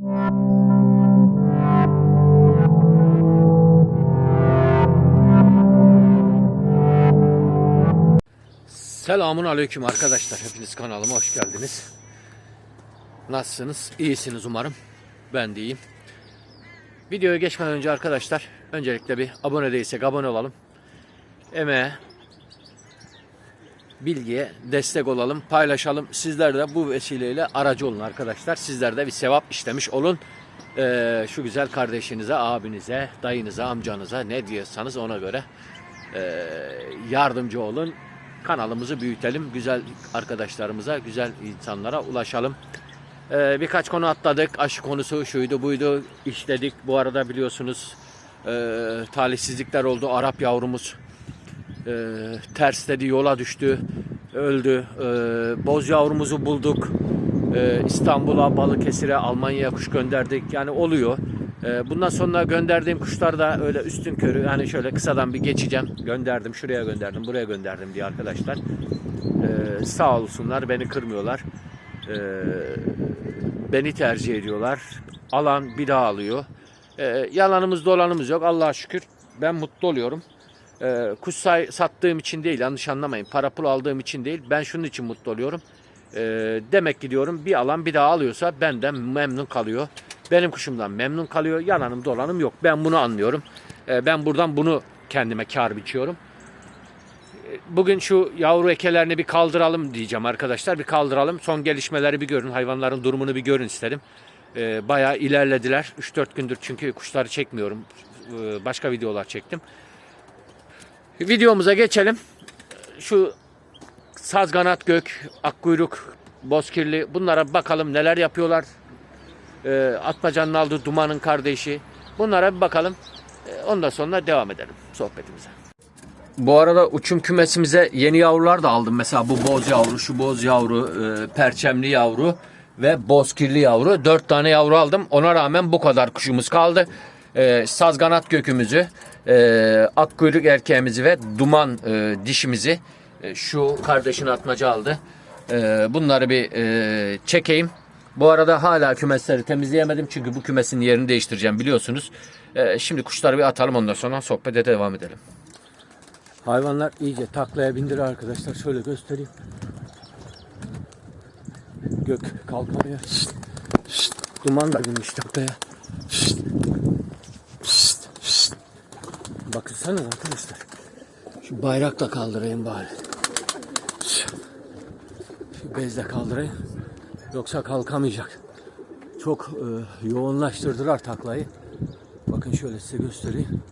Selamun aleyküm arkadaşlar. Hepiniz kanalıma hoş geldiniz. Nasılsınız? İyisiniz umarım. Ben de iyiyim. Videoya geçmeden önce arkadaşlar öncelikle bir abone değilsek abone olalım. Emeğe, bilgiye destek olalım, paylaşalım. Sizler de bu vesileyle aracı olun arkadaşlar. Sizler de bir sevap işlemiş olun. Ee, şu güzel kardeşinize, abinize, dayınıza, amcanıza ne diyorsanız ona göre ee, yardımcı olun. Kanalımızı büyütelim. Güzel arkadaşlarımıza, güzel insanlara ulaşalım. Ee, birkaç konu atladık. Aşı konusu şuydu buydu işledik. Bu arada biliyorsunuz e, talihsizlikler oldu. Arap yavrumuz e, tersledi, yola düştü, öldü. E, boz yavrumuzu bulduk. E, İstanbul'a, Balıkesir'e, Almanya'ya kuş gönderdik. Yani oluyor. E, bundan sonra gönderdiğim kuşlar da öyle üstün körü. Yani şöyle kısadan bir geçeceğim. Gönderdim, şuraya gönderdim, buraya gönderdim diye arkadaşlar. E, sağ olsunlar, beni kırmıyorlar. E, beni tercih ediyorlar. Alan bir daha alıyor. E, yalanımız dolanımız yok. Allah'a şükür. Ben mutlu oluyorum. Ee, kuş say- sattığım için değil yanlış anlamayın. Para pul aldığım için değil. Ben şunun için mutlu oluyorum. Ee, demek ki diyorum bir alan bir daha alıyorsa benden memnun kalıyor. Benim kuşumdan memnun kalıyor. Yalanım dolanım yok. Ben bunu anlıyorum. Ee, ben buradan bunu kendime kar biçiyorum. Bugün şu yavru ekelerini bir kaldıralım diyeceğim arkadaşlar. Bir kaldıralım. Son gelişmeleri bir görün. Hayvanların durumunu bir görün istedim. Ee, bayağı ilerlediler. 3-4 gündür çünkü kuşları çekmiyorum. Ee, başka videolar çektim. Videomuza geçelim. Şu sazganat gök, akkuyruk, bozkirli bunlara bakalım neler yapıyorlar. Ee, Atmacan'ın aldığı Duman'ın kardeşi. Bunlara bir bakalım. Ee, ondan sonra devam edelim sohbetimize. Bu arada uçum kümesimize yeni yavrular da aldım. Mesela bu boz yavru, şu boz yavru, e, perçemli yavru ve bozkirli yavru. Dört tane yavru aldım. Ona rağmen bu kadar kuşumuz kaldı. E, sazganat gökümüzü, e, akkuyruk erkeğimizi ve duman e, dişimizi e, şu kardeşin atmaca aldı. E, bunları bir e, çekeyim. Bu arada hala kümesleri temizleyemedim çünkü bu kümesin yerini değiştireceğim biliyorsunuz. E, şimdi kuşları bir atalım ondan sonra sohbete devam edelim. Hayvanlar iyice taklaya bindiriyor arkadaşlar. Şöyle göstereyim. Gök kalkamıyor. Şşt, şşt. Duman da binmiş taklaya. Bakınsanız arkadaşlar. Şu bayrak da kaldırayım bari. Şu bez de kaldırayım. Yoksa kalkamayacak. Çok e, yoğunlaştırdılar taklayı. Bakın şöyle size göstereyim.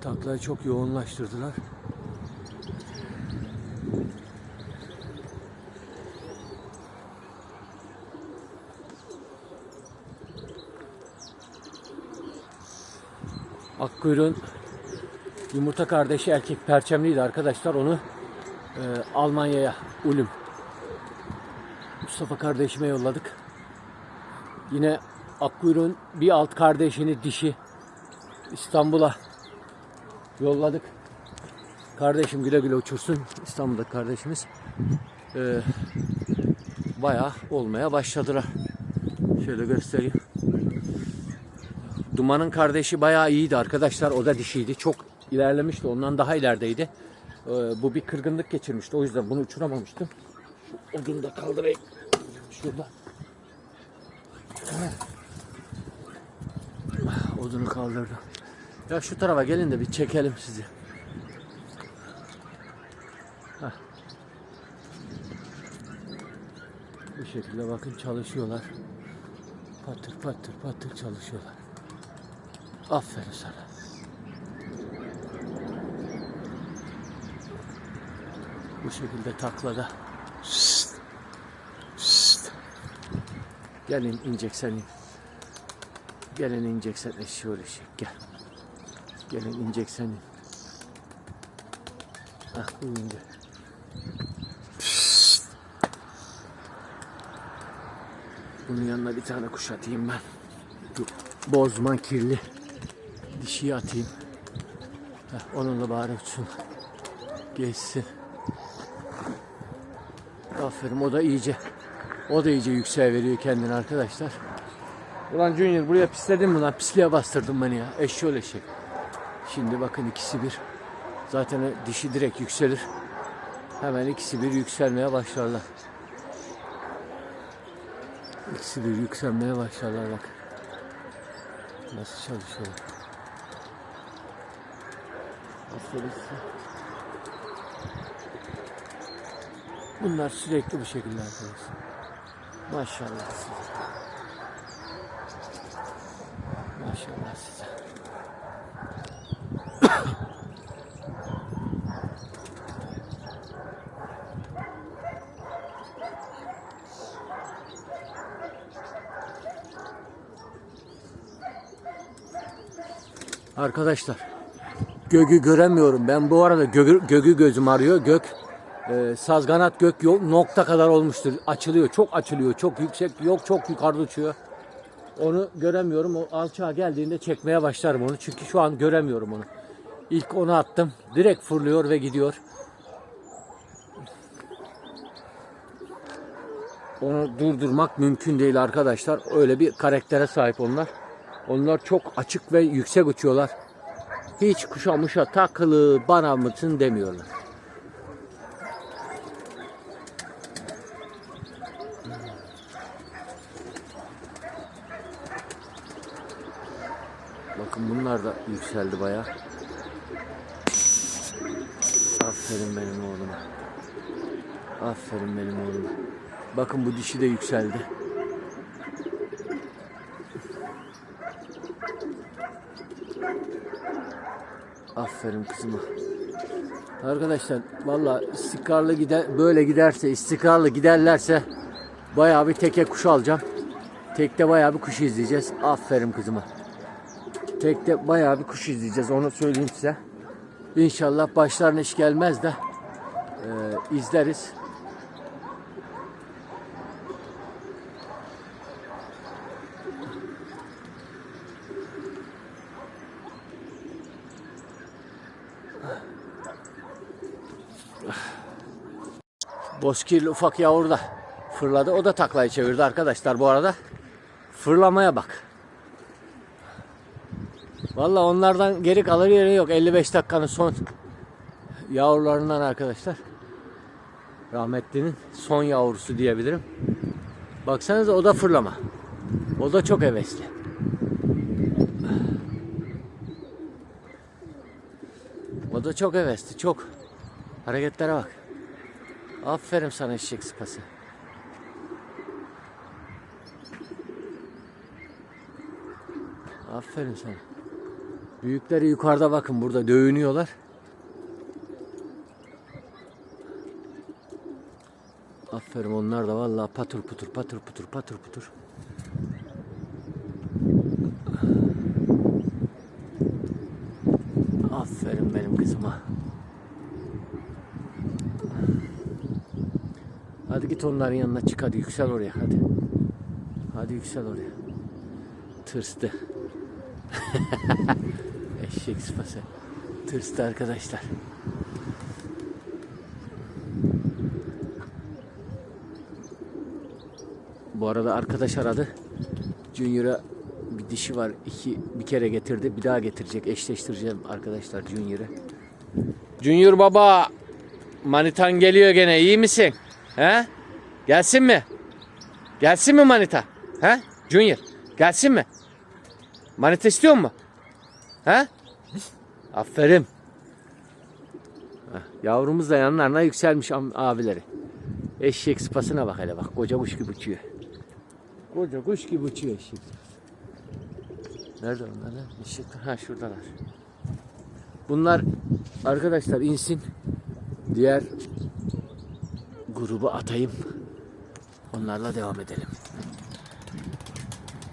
Taklayı çok yoğunlaştırdılar. Akkuyruğun yumurta kardeşi erkek perçemliydi arkadaşlar. Onu e, Almanya'ya Ulüm Mustafa kardeşime yolladık. Yine Akkuyruğun bir alt kardeşini dişi İstanbul'a yolladık. Kardeşim güle güle uçursun. İstanbul'da kardeşimiz. Ee, bayağı olmaya başladılar. Şöyle göstereyim. Duman'ın kardeşi bayağı iyiydi arkadaşlar. O da dişiydi. Çok ilerlemişti. Ondan daha ilerideydi. Ee, bu bir kırgınlık geçirmişti. O yüzden bunu uçuramamıştım. Şu odunu da kaldırayım. Şurada. Odunu kaldırdım. Ya şu tarafa gelin de bir çekelim sizi. Heh. Bu şekilde bakın çalışıyorlar. Patır patır patır çalışıyorlar. Aferin sana. Bu şekilde taklada. Şşt. Şşt. Gelin inecek senin. Gelin inecek sen şöyle şey. Gel. Gelin inecek senin. Hah bu indi. Bunun yanına bir tane kuş atayım ben. Bozman kirli. Dişiyi atayım. Heh, onunla bari uçsun. Geçsin. Aferin o da iyice o da iyice yükseğe veriyor kendini arkadaşlar. Ulan Junior buraya pisledin mi lan? Pisliğe bastırdın beni ya. Eşşoğlu eşek. Şimdi bakın ikisi bir. Zaten dişi direkt yükselir. Hemen ikisi bir yükselmeye başlarlar. İkisi bir yükselmeye başlarlar bak. Nasıl çalışıyorlar. Size. Bunlar sürekli bu şekilde arkadaşlar. Maşallah size. Maşallah size. Arkadaşlar gögü göremiyorum. Ben bu arada gögü, gögü gözüm arıyor. Gök e, sazganat gök yok nokta kadar olmuştur. Açılıyor. Çok açılıyor. Çok yüksek yok çok yukarıda uçuyor. Onu göremiyorum. O alçağa geldiğinde çekmeye başlarım onu. Çünkü şu an göremiyorum onu. İlk onu attım. Direkt fırlıyor ve gidiyor. Onu durdurmak mümkün değil arkadaşlar. Öyle bir karaktere sahip onlar. Onlar çok açık ve yüksek uçuyorlar. Hiç kuşa muşa takılı bana mısın demiyorlar. Bakın bunlar da yükseldi bayağı. Aferin benim oğluma. Aferin benim oğluma. Bakın bu dişi de yükseldi. Aferin kızıma. Arkadaşlar valla istikrarlı gider böyle giderse istikrarlı giderlerse bayağı bir teke kuş alacağım. Tekte bayağı bir kuş izleyeceğiz. Aferin kızıma. Tekte bayağı bir kuş izleyeceğiz onu söyleyeyim size. İnşallah başlarına iş gelmez de e, izleriz. Bozkirli ufak yavru da fırladı. O da taklayı çevirdi arkadaşlar bu arada. Fırlamaya bak. Valla onlardan geri kalır yeri yok. 55 dakikanın son yavrularından arkadaşlar. Rahmetlinin son yavrusu diyebilirim. Baksanıza o da fırlama. O da çok hevesli. O da çok hevesli. Çok. Hareketlere bak. Aferin sana eşek sıpası. Aferin sana. Büyükleri yukarıda bakın burada dövünüyorlar. Aferin onlar da vallahi patır putur patır putur patır putur. Aferin benim kızıma. Hadi git onların yanına çık hadi yüksel oraya hadi. Hadi yüksel oraya. Tırstı. Eşek sıfası. Tırstı arkadaşlar. Bu arada arkadaş aradı. Junior'a bir dişi var. iki bir kere getirdi. Bir daha getirecek. Eşleştireceğim arkadaşlar Junior'ı. Junior baba manitan geliyor gene. İyi misin? He? Gelsin mi? Gelsin mi manita? He? Junior gelsin mi? Manita istiyor mu? He? Aferin. Yavrumuz da yanlarına yükselmiş abileri. Eşek sıpasına bak hele bak. Koca kuş gibi uçuyor. Koca kuş gibi uçuyor eşek. Nerede onlar lan? Ha şuradalar. Bunlar arkadaşlar insin. Diğer grubu atayım. Onlarla devam edelim.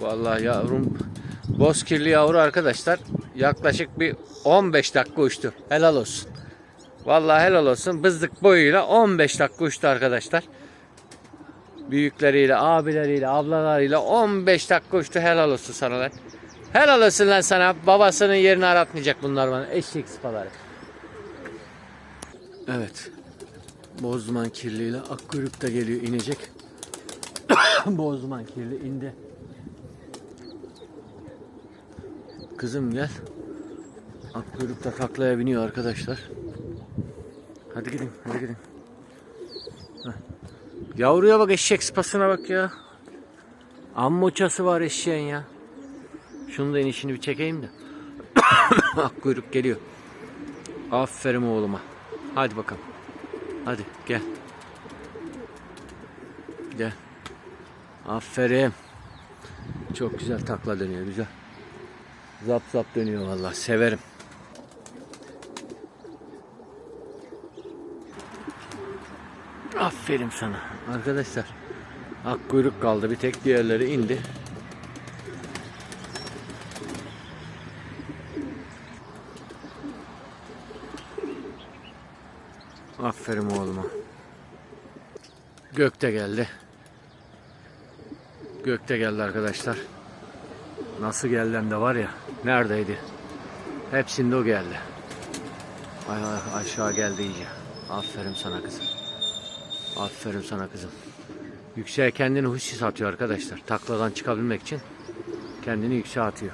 Vallahi yavrum bozkirli yavru arkadaşlar yaklaşık bir 15 dakika uçtu. Helal olsun. Vallahi helal olsun. Bızdık boyuyla 15 dakika uçtu arkadaşlar. Büyükleriyle, abileriyle, ablalarıyla 15 dakika uçtu. Helal olsun sana lan. Helal olsun lan sana. Babasının yerini aratmayacak bunlar bana. Eşek sıpaları. Evet. Bozduman kirliyle akkuyruk da geliyor inecek. Bozduman kirli indi. Kızım gel. Akkuyruk da taklaya biniyor arkadaşlar. Hadi gidin, hadi gidin. Heh. Yavruya bak eşek sıpasına bak ya. Amma uçası var eşeğin ya. Şunu da inişini bir çekeyim de. Akkuyruk geliyor. Aferin oğluma. Hadi bakalım. Hadi gel. Gel. Aferin. Çok güzel takla dönüyor güzel. Zap zap dönüyor vallahi severim. Aferin sana arkadaşlar. Ak kuyruk kaldı bir tek diğerleri indi. Aferin oğluma. Gökte geldi. Gökte geldi arkadaşlar. Nasıl geldi de var ya. Neredeydi? Hepsinde o geldi. Ay, ay, aşağı geldi iyice. Aferin sana kızım. Aferin sana kızım. Yükseğe kendini husus atıyor arkadaşlar. Takladan çıkabilmek için kendini yükseğe atıyor.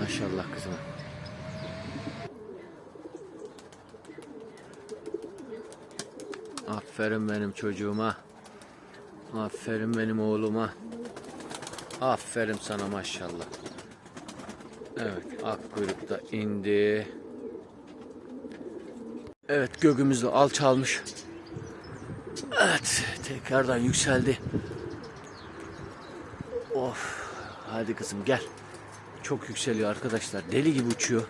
Maşallah kızım. Aferin benim çocuğuma. Aferin benim oğluma. Aferin sana maşallah. Evet, ak kuyruk da indi. Evet, göğümüzü alçalmış. Evet, tekrardan yükseldi. Of, hadi kızım gel. Çok yükseliyor arkadaşlar. Deli gibi uçuyor.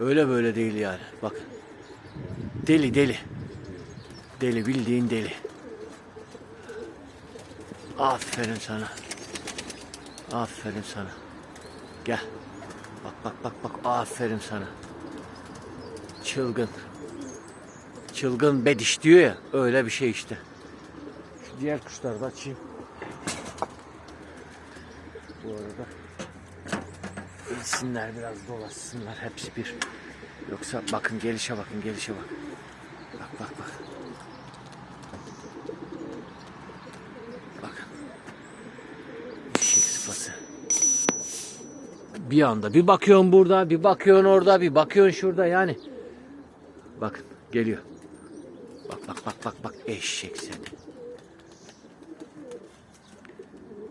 Öyle böyle değil yani. Bak. Deli deli. Deli bildiğin deli. Aferin sana. Aferin sana. Gel. Bak bak bak bak. Aferin sana. Çılgın. Çılgın bediş diyor ya. Öyle bir şey işte. Şu diğer kuşları da açayım. Bu arada insinler biraz dolaşsınlar hepsi bir. Yoksa bakın gelişe bakın gelişe bak. Bak bak bak. Bakın. Eşek sıpası. Bir anda bir bakıyorsun burada, bir bakıyorsun orada, bir bakıyorsun şurada yani. Bakın geliyor. Bak bak bak bak bak eşek seni.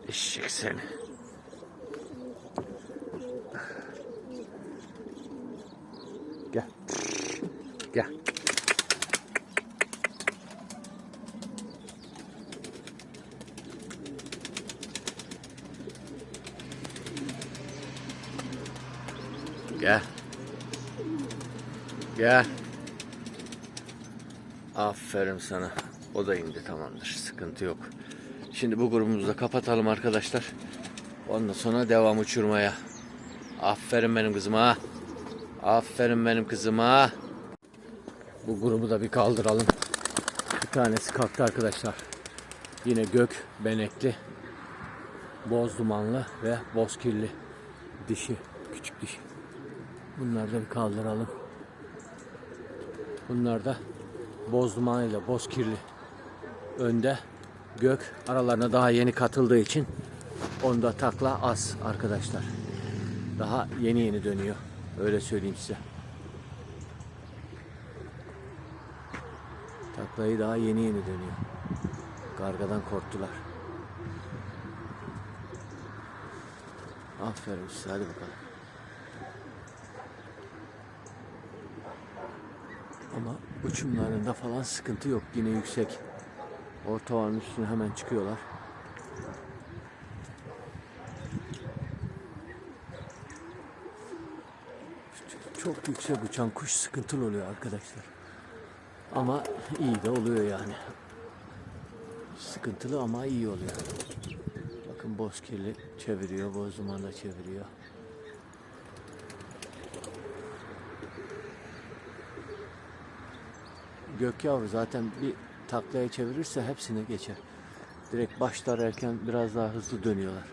Eşek seni. Gel. Gel. Aferin sana. O da indi tamamdır. Sıkıntı yok. Şimdi bu grubumuzu da kapatalım arkadaşlar. Ondan sonra devam uçurmaya. Aferin benim kızıma. Aferin benim kızıma. Bu grubu da bir kaldıralım. Bir tanesi kalktı arkadaşlar. Yine gök, benekli, boz dumanlı ve boz kirli dişi. Bunları da bir kaldıralım. Bunlar da boz dumanıyla boz kirli. Önde gök aralarına daha yeni katıldığı için onda takla az arkadaşlar. Daha yeni yeni dönüyor. Öyle söyleyeyim size. Taklayı daha yeni yeni dönüyor. Gargadan korktular. Aferin size hadi bakalım. Ama uçumlarında falan sıkıntı yok. Yine yüksek. Ortavanın üstüne hemen çıkıyorlar. Çok yüksek uçan kuş sıkıntılı oluyor arkadaşlar. Ama iyi de oluyor yani. Sıkıntılı ama iyi oluyor. Bakın bozkirli çeviriyor, boz duman da çeviriyor. Gök yavru zaten bir taklaya çevirirse hepsini geçer. Direkt başlar erken biraz daha hızlı dönüyorlar.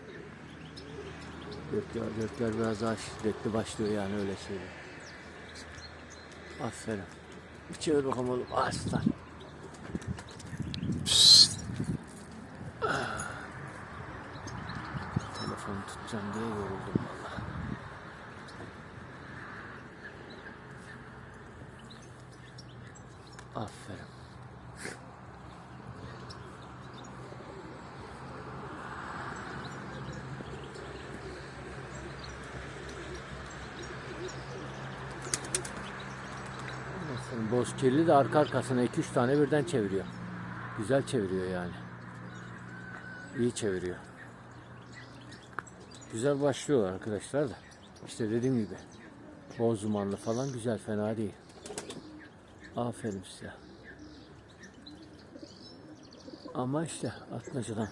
Gök, gökler biraz daha şiddetli başlıyor yani öyle söyleyeyim. Aferin. Bir çevir bakalım oğlum. Aslan. Ah. Telefonu tutacağım diye yoruldum valla. Aferin. Aferin. Boz kirli de arka arkasına 2-3 tane birden çeviriyor. Güzel çeviriyor yani. İyi çeviriyor. Güzel başlıyor arkadaşlar da. İşte dediğim gibi. Boz dumanlı falan güzel fena değil. Aferin size. Ama işte atmacadan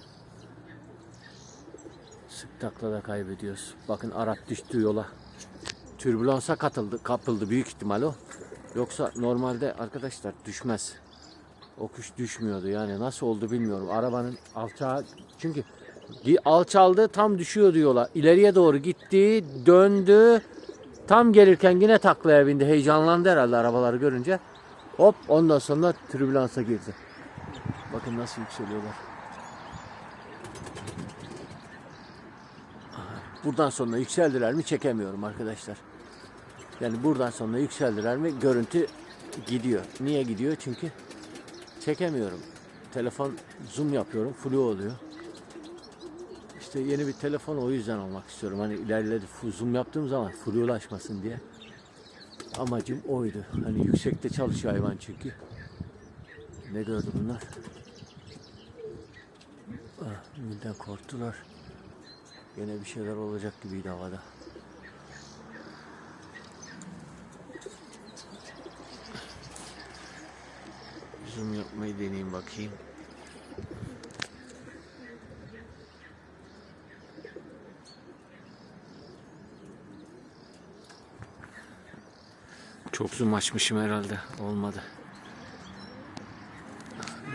sık taklada kaybediyoruz. Bakın Arap düştü yola. Türbülansa katıldı, kapıldı büyük ihtimal o. Yoksa normalde arkadaşlar düşmez. O kuş düşmüyordu yani nasıl oldu bilmiyorum. Arabanın alçağı çünkü alçaldı tam düşüyordu yola. İleriye doğru gitti döndü. Tam gelirken yine taklaya bindi. Heyecanlandı herhalde arabaları görünce. Hop ondan sonra türbülansa girdi. Bakın nasıl yükseliyorlar. Buradan sonra yükseldiler mi çekemiyorum arkadaşlar. Yani buradan sonra yükseldiler mi görüntü gidiyor. Niye gidiyor? Çünkü çekemiyorum. Telefon zoom yapıyorum. Flu oluyor. İşte yeni bir telefon o yüzden almak istiyorum. Hani ileride zoom yaptığım zaman flulaşmasın diye. Amacım oydu. Hani yüksekte çalışıyor hayvan çünkü. Ne gördü bunlar? Ah, korktular. Yine bir şeyler olacak gibiydi havada. Zoom yapmayı deneyeyim bakayım. Çok zoom açmışım herhalde. Olmadı.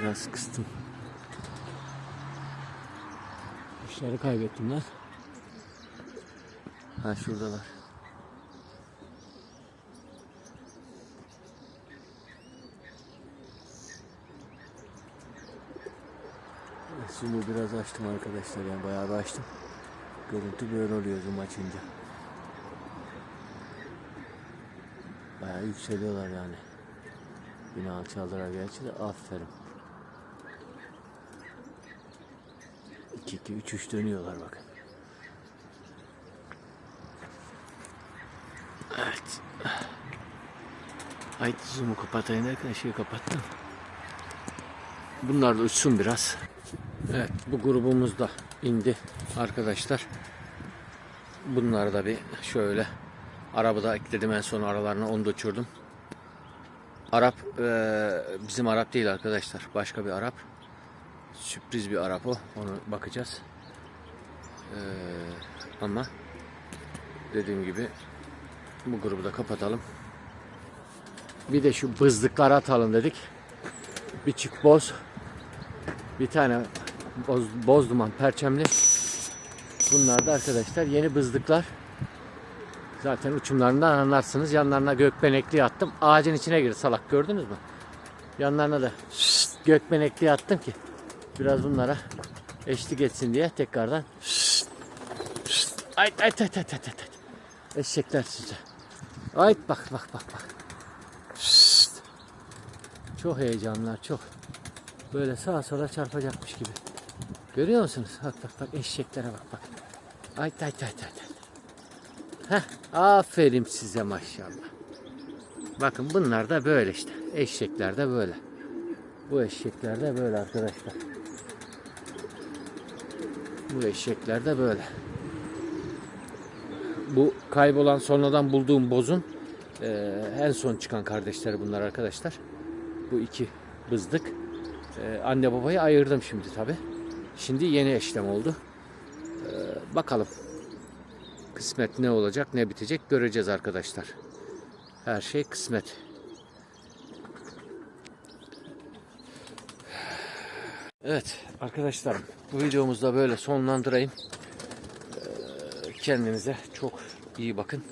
Biraz kıstım. Kuşları kaybettim lan. Ha şuradalar. Zoom'u biraz açtım arkadaşlar yani bayağı bir açtım. Görüntü böyle oluyor zoom açınca. Bayağı yükseliyorlar yani. Yine alçaldılar gerçi de aferin. 2 2 3 3 dönüyorlar bakın. Evet. Haydi zoom'u kapatayım derken şeyi kapattım. Bunlar da uçsun biraz. Evet bu grubumuz da indi arkadaşlar. Bunları da bir şöyle arabada ekledim en son aralarına onu da uçurdum. Arap eee, bizim Arap değil arkadaşlar. Başka bir Arap. Sürpriz bir Arap o. Onu bakacağız. Eee, ama dediğim gibi bu grubu da kapatalım. Bir de şu bızlıkları atalım dedik. Bir çift boz. Bir tane boz, boz duman perçemli. Bunlar da arkadaşlar yeni bızlıklar. Zaten uçumlarından anlarsınız. Yanlarına gökbenekli attım. Ağacın içine girdi salak gördünüz mü? Yanlarına da gökbenekli attım ki biraz bunlara eşlik etsin diye tekrardan ay ay ay ay ay ay. eşekler size. Ay bak bak bak bak. Çok heyecanlar çok. Böyle sağa sola çarpacakmış gibi. Görüyor musunuz? Bak bak bak eşeklere bak bak. Ay ay ay ay ay. Heh, aferin size maşallah. Bakın bunlar da böyle işte. Eşekler de böyle. Bu eşekler de böyle arkadaşlar. Bu eşekler de böyle. Bu kaybolan sonradan bulduğum bozun eee, en son çıkan kardeşleri bunlar arkadaşlar. Bu iki bızdık. Eee, anne babayı ayırdım şimdi tabi. Şimdi yeni eşlem oldu. Eee, bakalım. Kısmet ne olacak ne bitecek göreceğiz arkadaşlar. Her şey kısmet. Evet arkadaşlar bu videomuzu da böyle sonlandırayım. Ee, Kendinize çok iyi bakın.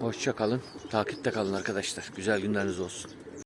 Hoşça kalın. Takipte kalın arkadaşlar. Güzel günleriniz olsun.